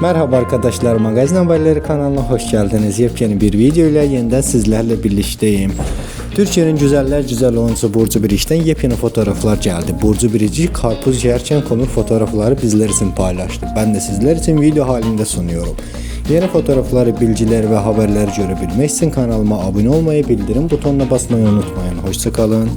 Merhaba arkadaşlar, Magazin Haberleri kanalına hoş geldiniz. Yepyeni bir video ile yeniden sizlerle birlikteyim. Türkiye'nin güzeller güzel oyuncusu Burcu Biric'ten yepyeni fotoğraflar geldi. Burcu Birici karpuz yerken konur fotoğrafları bizler için paylaştı. Ben de sizler için video halinde sunuyorum. Yeni fotoğrafları, bilgiler ve haberler görebilmek için kanalıma abone olmayı, bildirim butonuna basmayı unutmayın. Hoşçakalın.